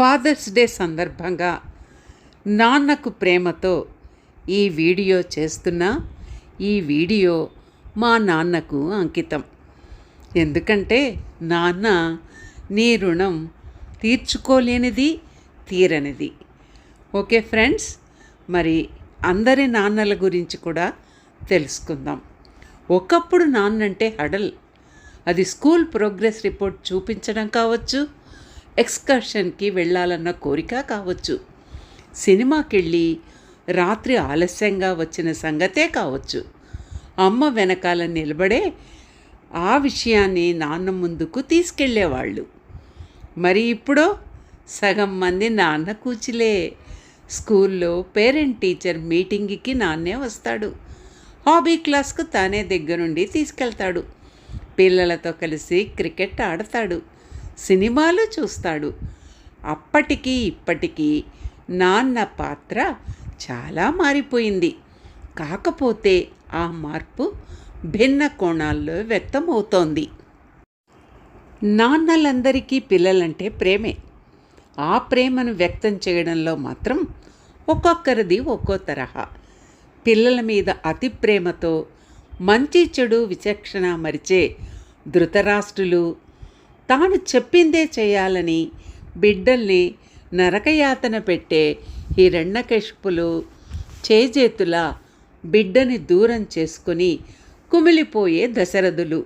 Fathers day సందర్భంగా నాన్నకు ప్రేమతో ఈ video చేస్తున్నా. ఈ వీడియో మా నాన్నకు అంకితం. ఎందుకంటే నాన్న నీ రుణం తీర్చుకోలేనిది తీరనిది. ఓకే ఫ్రెండ్స్ మరి అందరి నాన్నల గురించి కూడా తెలుసుకుందాం. ఒకప్పుడు నాన్నంటే హడల్. అది స్కూల్ ప్రోగ్రెస్ రిపోర్ట్ చూపించడం కావచ్చు ఎక్స్కర్షన్కి వెళ్ళాలన్న కోరిక కావచ్చు. సినిమాకి వెళ్ళి రాత్రి ఆలస్యంగా వచ్చిన సంగతే కావచ్చు. అమ్మ వెనకాల నిలబడే ఆ విషయాన్ని నాన్న ముందుకు తీసుకెళ్ళేవాళ్ళు. మరి ఇప్పుడు? సగం మంది నాన్న కూచిలే. స్కూల్లో పేరెంట్ టీచర్ మీటింగ్కి నాన్నే వస్తాడు. హాబీ క్లాస్కు తానే దగ్గరుండి తీసుకెళ్తాడు. పిల్లలతో కలిసి క్రికెట్ ఆడతాడు. సినిమాలు చూస్తాడు. అప్పటికి ఇప్పటికీ నాన్న పాత్ర చాలా మారిపోయింది. కాకపోతే ఆ మార్పు భిన్న కోణాల్లో వ్యక్తమవుతోంది. నాన్నలందరికీ పిల్లలంటే ప్రేమే. ఆ ప్రేమను వ్యక్తం చేయడంలో మాత్రం ఒక్కొక్కరిది ఒక్కో తరహా. పిల్లల మీద అతి ప్రేమతో మంచి చెడు విచక్షణ మరిచే ధృతరాష్ట్రులు తాను చెప్పిందే చేయాలని బిడ్డల్ని నరకయాతన పెట్టే హిరణ్యకశిపులు చేజేతుల బిడ్డని దూరం చేసుకుని కుమిలిపోయే దశరథులు.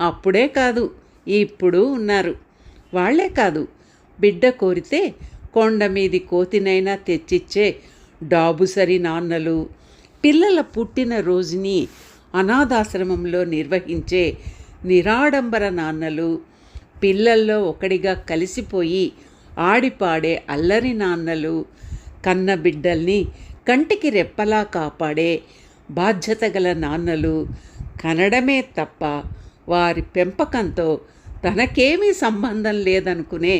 అప్పుడే కాదు ఇప్పుడు ఉన్నారు. వాళ్ళే కాదు బిడ్డ కోరితే కొండ మీది కోతినైనా తెచ్చిచ్చే డాబుసరి నాన్నలు పిల్లల పుట్టిన రోజుని అనాథాశ్రమంలో నిర్వహించే నిరాడంబర నాన్నలు పిల్లల్లో ఒకడిగా కలిసిపోయి ఆడిపాడే అల్లరి నాన్నలు కన్న బిడ్డల్ని కంటికి రెప్పలా కాపాడే బాధ్యత గల నాన్నలు కనడమే తప్ప వారి పెంపకంతో తనకేమీ సంబంధం లేదనుకునే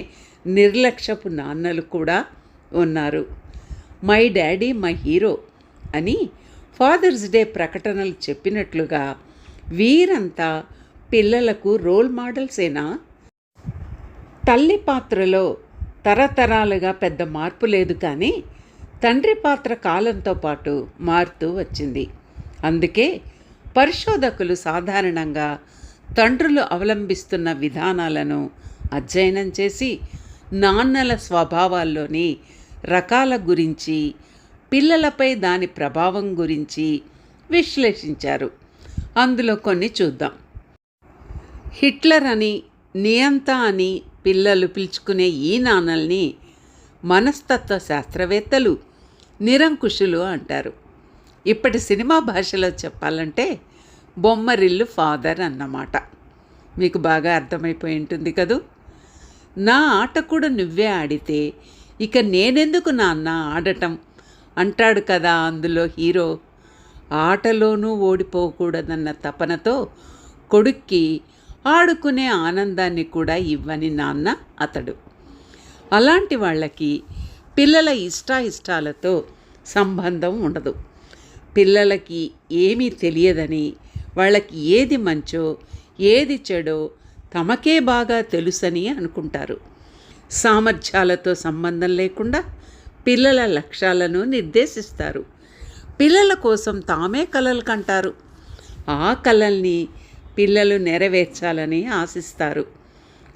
నిర్లక్ష్యపు నాన్నలు కూడా ఉన్నారు. మై డాడీ మై హీరో అని ఫాదర్స్ డే ప్రకటనలు చెప్పినట్లుగా వీరంతా పిల్లలకు రోల్ మోడల్సేనా? తల్లి పాత్రలో తరతరాలుగా పెద్ద మార్పు లేదు కానీ తండ్రి పాత్ర కాలంతో పాటు మారుతూ వచ్చింది. అందుకే పరిశోధకులు సాధారణంగా తండ్రులు అవలంబిస్తున్న విధానాలను అధ్యయనం చేసి నాన్నల స్వభావాల్లోని రకాల గురించి పిల్లలపై దాని ప్రభావం గురించి విశ్లేషించారు. అందులో కొన్ని చూద్దాం. హిట్లర్ అని నియంత అని పిల్లలు పిలుచుకునే ఈ నాన్నల్ని మనస్తత్వ శాస్త్రవేత్తలు నిరంకుశులు అంటారు. ఇప్పటి సినిమా భాషలో చెప్పాలంటే బొమ్మరిల్లు ఫాదర్ అన్నమాట. మీకు బాగా అర్థమైపోయి ఉంటుంది కదూ? నా ఆట కూడా నువ్వే ఆడితే ఇక నేనెందుకు నాన్న ఆడటం? అంటాడు కదా అందులో హీరో. ఆటలోనూ ఓడిపోకూడదన్న తపనతో కొడుక్కి ఆడుకునే ఆనందాన్ని కూడా ఇవ్వని నాన్న అతడు. అలాంటి వాళ్ళకి పిల్లల ఇష్టాయిష్టాలతో సంబంధం ఉండదు. పిల్లలకి ఏమీ తెలియదని వాళ్ళకి ఏది మంచో ఏది చెడో తమకే బాగా తెలుసని అనుకుంటారు. సామర్థ్యాలతో సంబంధం లేకుండా పిల్లల లక్ష్యాలను నిర్దేశిస్తారు. పిల్లల కోసం తామే కలలు కంటారు. ఆ కలల్ని పిల్లలు నెరవేర్చాలని ఆశిస్తారు.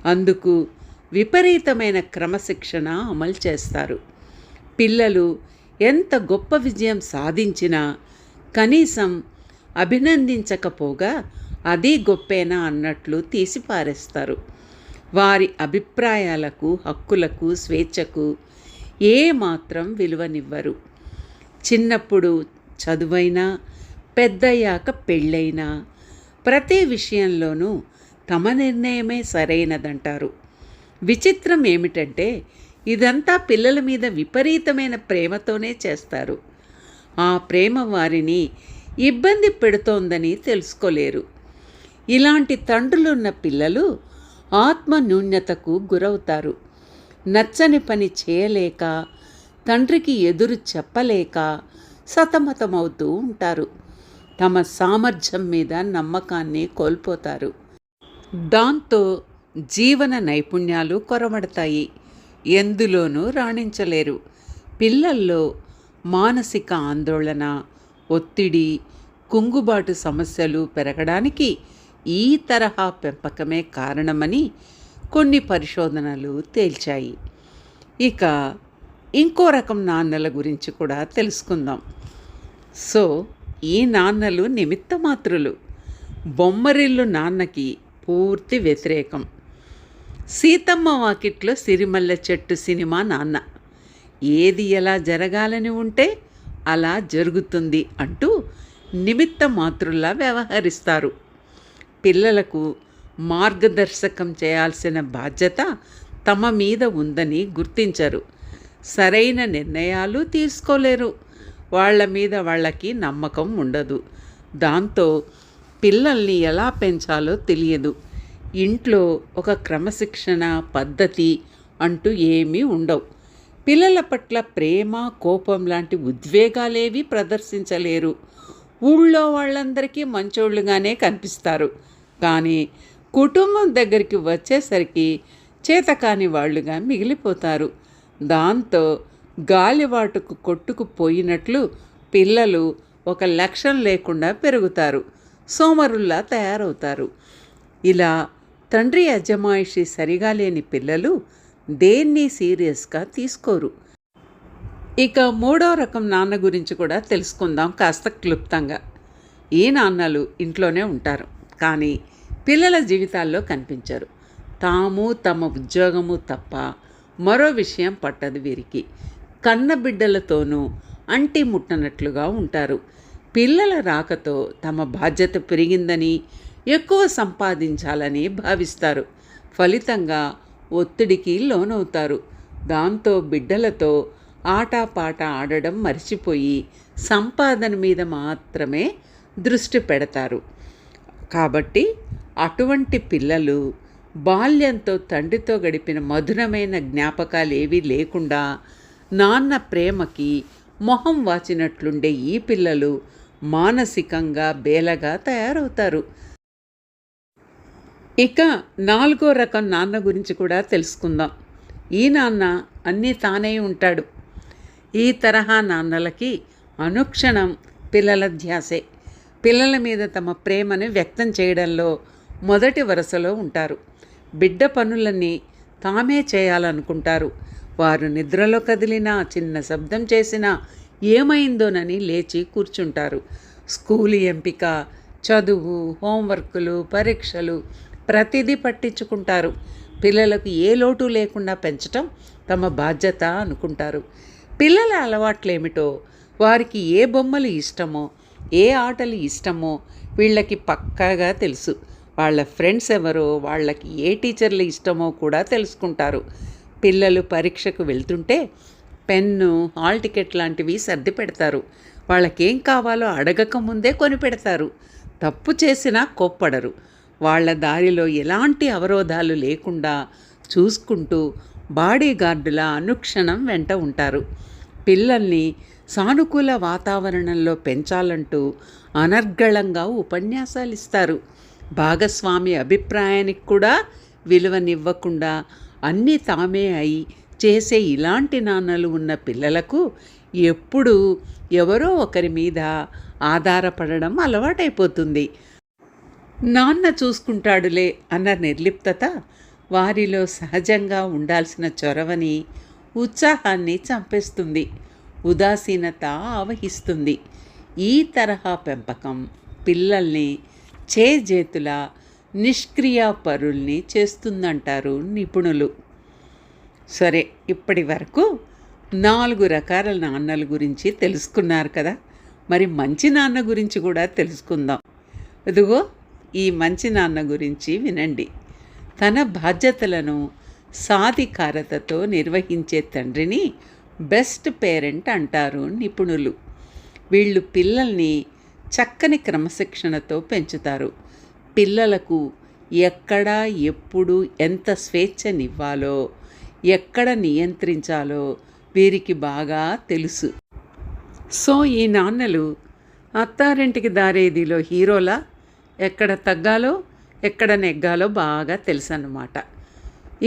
అందుకు విపరీతమైన క్రమశిక్షణ అమలు చేస్తారు. పిల్లలు ఎంత గొప్ప విజయం సాధించినా కనీసం అభినందించకపోగా అది గొప్పేనా అన్నట్లు తీసిపారేస్తారు. వారి అభిప్రాయాలకు హక్కులకు స్వేచ్ఛకు ఏ మాత్రం విలువనివ్వరు. చిన్నప్పుడు చదువైనా పెద్దయ్యాక పెళ్ళైనా ప్రతి విషయంలోనూ తమ నిర్ణయమే సరైనదంటారు. విచిత్రం ఏమిటంటే ఇదంతా పిల్లల మీద విపరీతమైన ప్రేమతోనే చేస్తారు. ఆ ప్రేమ వారిని ఇబ్బంది పెడుతోందని తెలుసుకోలేరు. ఇలాంటి తండ్రులున్న పిల్లలు ఆత్మ న్యూన్యతకు గురవుతారు. నచ్చని పని చేయలేక తండ్రికి ఎదురు చెప్పలేక సతమతమవుతూ ఉంటారు. తమ సామర్థ్యం మీద నమ్మకాన్ని కోల్పోతారు. దాంతో జీవన నైపుణ్యాలు కొరమడతాయి ఎందులోనూ రాణించలేరు. పిల్లల్లో మానసిక ఆందోళన ఒత్తిడి కుంగుబాటు సమస్యలు పెరగడానికి ఈ తరహా పెంపకమే కారణమని కొన్ని పరిశోధనలు తేల్చాయి. ఇక ఇంకో రకం నాన్నల గురించి కూడా తెలుసుకుందాం. సో ఈ నాన్నలు నిమిత్త మాత్రులు బొమ్మరిల్లు నాన్నకి పూర్తి వ్యతిరేకం. సీతమ్మ వాకిట్లో సిరిమల్ల చెట్టు సినిమా నాన్న. ఏది ఎలా జరగాలని ఉంటే అలా జరుగుతుంది అంటూ నిమిత్త మాతృల్లా వ్యవహరిస్తారు. పిల్లలకు మార్గదర్శకం చేయాల్సిన బాధ్యత తమ మీద ఉందని గుర్తించరు. సరైన నిర్ణయాలు తీసుకోలేరు. వాళ్ళ మీద వాళ్ళకి నమ్మకం ఉండదు. దాంతో పిల్లల్ని ఎలా పెంచాలో తెలియదు. ఇంట్లో ఒక క్రమశిక్షణ పద్ధతి అంటూ ఏమీ ఉండవు. పిల్లల పట్ల ప్రేమ కోపం లాంటి ఉద్వేగాలేవి ప్రదర్శించలేరు. ఊళ్ళో వాళ్ళందరికీ మంచోళ్ళుగానే కనిపిస్తారు. కానీ కుటుంబం దగ్గరికి వచ్చేసరికి చేతకాని వాళ్ళుగా మిగిలిపోతారు. దాంతో గాలివాటుకు కొట్టుకుపోయినట్లు పిల్లలు ఒక లక్ష్యం లేకుండా పెరుగుతారు. సోమరుల్లా తయారవుతారు. ఇలా తండ్రి అజమాయిషి సరిగా లేని పిల్లలు దేన్ని సీరియస్గా తీసుకోరు? ఇక మూడో రకం నాన్న గురించి కూడా తెలుసుకుందాం కాస్త క్లుప్తంగా. ఈ నాన్నలు ఇంట్లోనే ఉంటారు. కానీ పిల్లల జీవితాల్లో కనిపించరు. తాము తమ ఉద్యోగము తప్ప మరో విషయం పట్టదు వీరికి. కన్నబిడ్డలతోనూ అంటి ముట్టనట్లుగా ఉంటారు. పిల్లల రాకతో తమ బాధ్యత పెరిగిందని ఎక్కువ సంపాదించాలని భావిస్తారు. ఫలితంగా ఒత్తిడికి లోనవుతారు. దాంతో బిడ్డలతో ఆటపాట ఆడడం మర్చిపోయి సంపాదన మీద మాత్రమే దృష్టి పెడతారు. కాబట్టి అటువంటి పిల్లలు బాల్యంతో తండ్రితో గడిపిన మధురమైన జ్ఞాపకాలు ఏవీ లేకుండా నాన్న ప్రేమకి మొహం వాచినట్లుండే ఈ పిల్లలు మానసికంగా బేలగా తయారవుతారు. ఇక నాలుగో రకం నాన్న గురించి కూడా తెలుసుకుందాం. ఈ నాన్న అన్నీ తానే ఉంటాడు. ఈ తరహా నాన్నలకి అనుక్షణం పిల్లల ధ్యాసే. పిల్లల మీద తమ ప్రేమను వ్యక్తం చేయడంలో మొదటి వరుసలో ఉంటారు. బిడ్డ పనులన్నీ తామే చేయాలనుకుంటారు. వారు నిద్రలో కదిలినా చిన్న శబ్దం చేసినా ఏమైందోనని లేచి కూర్చుంటారు. స్కూల్ ఎంపిక చదువు హోంవర్కులు పరీక్షలు ప్రతిదీ పట్టించుకుంటారు. పిల్లలకు ఏ లోటు లేకుండా పెంచటం తమ బాధ్యత అనుకుంటారు. పిల్లల అలవాట్లేమిటో వారికి ఏ బొమ్మలు ఇష్టమో ఏ ఆటలు ఇష్టమో వీళ్ళకి పక్కాగా తెలుసు. వాళ్ళ ఫ్రెండ్స్ ఎవరో వాళ్ళకి ఏ టీచర్లు ఇష్టమో కూడా తెలుసుకుంటారు. పిల్లలు పరీక్షకు వెళ్తుంటే పెన్ను హాల్ టికెట్ లాంటివి సర్ది పెడతారు. వాళ్ళకేం కావాలో అడగక ముందే కొని పెడతారు. తప్పు చేసినా కోప్పడరు. వాళ్ళ దారిలో ఎలాంటి అవరోధాలు లేకుండా చూసుకుంటూ బాడీగార్డుల అనుక్షణం వెంట ఉంటారు. పిల్లల్ని సానుకూల వాతావరణంలో పెంచాలంటూ అనర్గళంగా ఉపన్యాసాలు ఇస్తారు భాగస్వామి అభిప్రాయానికి కూడా విలువనివ్వకుండా అన్నీ తామే అయి చేసే ఇలాంటి నాన్నలు ఉన్న పిల్లలకు ఎప్పుడూ ఎవరో ఒకరి మీద ఆధారపడడం అలవాటైపోతుంది. నాన్న చూసుకుంటాడులే అన్న నిర్లిప్తత వారిలో సహజంగా ఉండాల్సిన చొరవని ఉత్సాహాన్ని చంపేస్తుంది. ఉదాసీనత ఆవహిస్తుంది. ఈ తరహా పెంపకం పిల్లల్ని చేజేతుల నిష్క్రియాపరుల్ని చేస్తుందంటారు నిపుణులు. సరే ఇప్పటి వరకు నాలుగు రకాల నాన్నల గురించి తెలుసుకున్నారు కదా. మరి మంచి నాన్న గురించి కూడా తెలుసుకుందాం. ఇదిగో ఈ మంచి నాన్న గురించి వినండి. తన బాధ్యతలను సాధికారతతో నిర్వహించే తండ్రిని బెస్ట్ పేరెంట్ అంటారు నిపుణులు. వీళ్ళు పిల్లల్ని చక్కని క్రమశిక్షణతో పెంచుతారు. పిల్లలకు ఎక్కడ ఎప్పుడు ఎంత స్వేచ్ఛనివ్వాలో ఎక్కడ నియంత్రించాలో వీరికి బాగా తెలుసు. సో ఈ నాన్నలు అత్తారింటికి దారేదిలో హీరోలా ఎక్కడ తగ్గాలో ఎక్కడ నెగ్గాలో బాగా తెలుసు అన్నమాట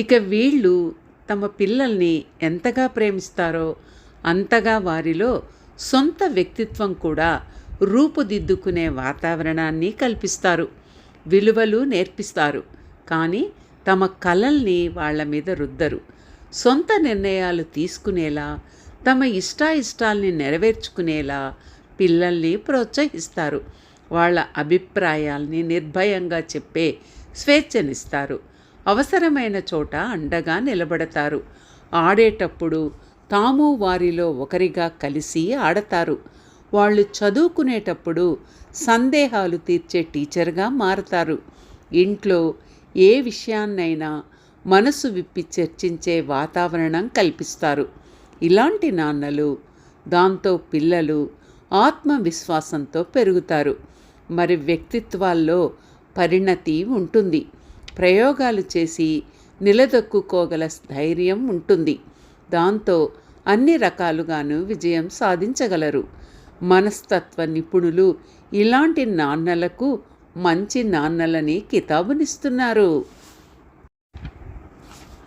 ఇక వీళ్ళు తమ పిల్లల్ని ఎంతగా ప్రేమిస్తారో అంతగా వారిలో సొంత వ్యక్తిత్వం కూడా రూపుదిద్దుకునే వాతావరణాన్ని కల్పిస్తారు. విలువలు నేర్పిస్తారు. కానీ తమ కళల్ని వాళ్ళ మీద రుద్దరు. సొంత నిర్ణయాలు తీసుకునేలా తమ ఇష్టాయిష్టాల్ని నెరవేర్చుకునేలా పిల్లల్ని ప్రోత్సహిస్తారు. వాళ్ళ అభిప్రాయాల్ని నిర్భయంగా చెప్పే స్వేచ్ఛనిస్తారు. అవసరమైన చోట అండగా నిలబడతారు. ఆడేటప్పుడు తాము వారిలో ఒకరిగా కలిసి ఆడతారు. వాళ్ళు చదువుకునేటప్పుడు సందేహాలు తీర్చే టీచర్గా మారతారు. ఇంట్లో ఏ విషయాన్నైనా మనసు విప్పి చర్చించే వాతావరణం కల్పిస్తారు. ఇలాంటి నాన్నలు దాంతో పిల్లలు ఆత్మవిశ్వాసంతో పెరుగుతారు. మరి వ్యక్తిత్వాల్లో పరిణతి ఉంటుంది. ప్రయోగాలు చేసి నిలదొక్కుకోగల ధైర్యం ఉంటుంది. దాంతో అన్ని రకాలుగాను విజయం సాధించగలరు. మనస్తత్వ నిపుణులు ఇలాంటి నాన్నలకు మంచి నాన్నలని కితాబునిస్తున్నారు.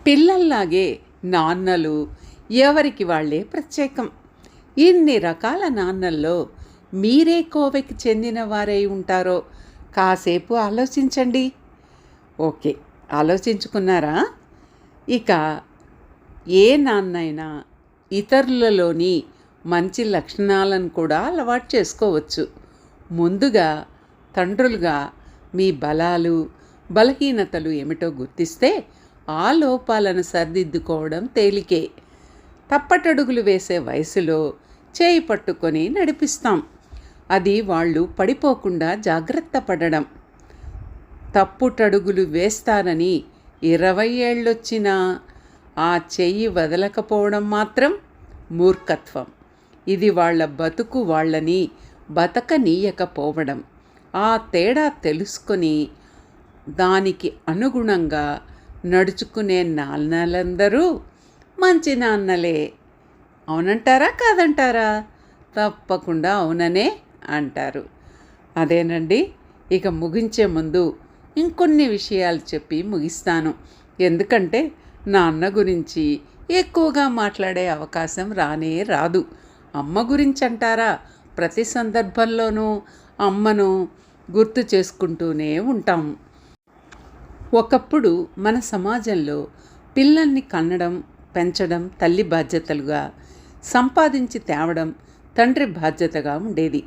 పిల్లల్లాగే నాన్నలు ఎవరికి వాళ్ళే ప్రత్యేకం. ఇన్ని రకాల నాన్నల్లో మీరే కోవెకి చెందిన వారై ఉంటారో కాసేపు ఆలోచించండి. ఓకే ఆలోచించుకున్నారా? ఇక ఏ నాన్నైనా ఇతరులలోని మంచి లక్షణాలను కూడా అలవాటు చేసుకోవచ్చు. ముందుగా తండ్రులుగా మీ బలాలు బలహీనతలు ఏమిటో గుర్తిస్తే ఆ లోపాలను సరిదిద్దుకోవడం తేలికే. తప్పటడుగులు వేసే వయసులో చేయి పట్టుకొని నడిపిస్తాం. అది వాళ్ళు పడిపోకుండా జాగ్రత్త పడడం. తప్పుటడుగులు వేస్తారని ఇరవై ఏళ్ళొచ్చినా ఆ చెయ్యి వదలకపోవడం మాత్రం మూర్ఖత్వం. ఇది వాళ్ళ బతుకు వాళ్ళని బతకనీయకపోవడం. ఆ తేడా తెలుసుకొని దానికి అనుగుణంగా నడుచుకునే నాన్నలందరూ మంచి నాన్నలే. అవునంటారా కాదంటారా? తప్పకుండా అవుననే అంటారు. అదేనండి ఇక ముగించే ముందు ఇంకొన్ని విషయాలు చెప్పి ముగిస్తాను. ఎందుకంటే నాన్న గురించి ఎక్కువగా మాట్లాడే అవకాశం రానే రాదు. అమ్మ గురించి అంటారా ప్రతి సందర్భంలోనూ అమ్మను గుర్తు చేసుకుంటూనే ఉంటాం. ఒకప్పుడు మన సమాజంలో పిల్లల్ని కన్నడం పెంచడం తల్లి బాధ్యతలుగా సంపాదించి తేవడం తండ్రి బాధ్యతగా ఉండేది.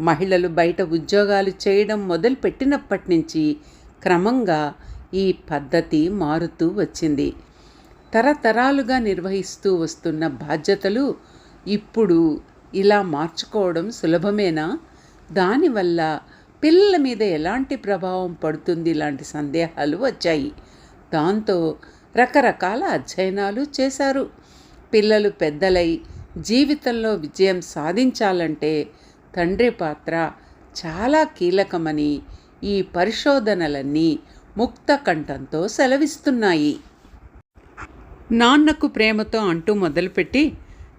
మహిళలు బయట ఉద్యోగాలు చేయడం మొదలుపెట్టినప్పటి నుంచి క్రమంగా ఈ పద్ధతి మారుతూ వచ్చింది. తరతరాలుగా నిర్వహిస్తూ వస్తున్న బాధ్యతలు ఇప్పుడు ఇలా మార్చుకోవడం సులభమేనా? దానివల్ల పిల్లల మీద ఎలాంటి ప్రభావం పడుతుంది? లాంటి సందేహాలు వచ్చాయి. దాంతో రకరకాల అధ్యయనాలు చేశారు. పిల్లలు పెద్దలై జీవితంలో విజయం సాధించాలంటే తండ్రి పాత్ర చాలా కీలకమని ఈ పరిశోధనలన్నీ ముక్త కంఠంతో సెలవిస్తున్నాయి. నాన్నకు ప్రేమతో అంటూ మొదలుపెట్టి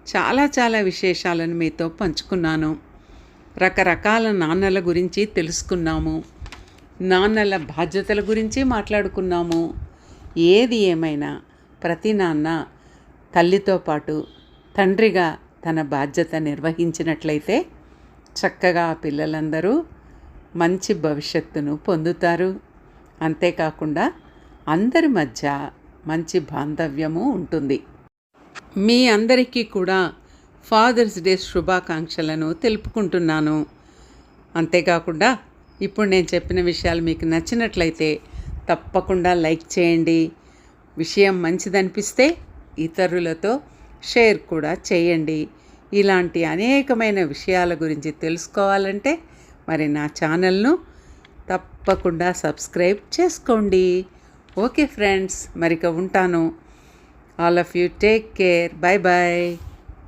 చాలా చాలా విశేషాలను మీతో పంచుకున్నాను. రకరకాల నాన్నల గురించి తెలుసుకున్నాము. నాన్నల బాధ్యతల గురించి మాట్లాడుకున్నాము. ఏది ఏమైనా ప్రతి నాన్న తల్లితో పాటు తండ్రిగా తన బాధ్యత నిర్వహించినట్లయితే చక్కగా పిల్లలందరూ మంచి భవిష్యత్తును పొందుతారు. అంతేకాకుండా అందరి మధ్య మంచి బాంధవ్యము ఉంటుంది. మీ అందరికీ కూడా ఫాదర్స్ డే శుభాకాంక్షలను తెలుపుకుంటున్నాను. అంతేకాకుండా ఇప్పుడు నేను చెప్పిన విషయాలు మీకు నచ్చినట్లయితే తప్పకుండా లైక్ చేయండి. విషయం మంచిదనిపిస్తే ఇతరులతో షేర్ కూడా చేయండి. ఇలాంటి అనేకమైన విషయాల గురించి తెలుసుకోవాలంటే మరి నా ఛానల్ను తప్పకుండా సబ్స్క్రైబ్ చేసుకోండి. ఓకే ఫ్రెండ్స్ మరిక ఉంటాను. All of you take care. Bye bye.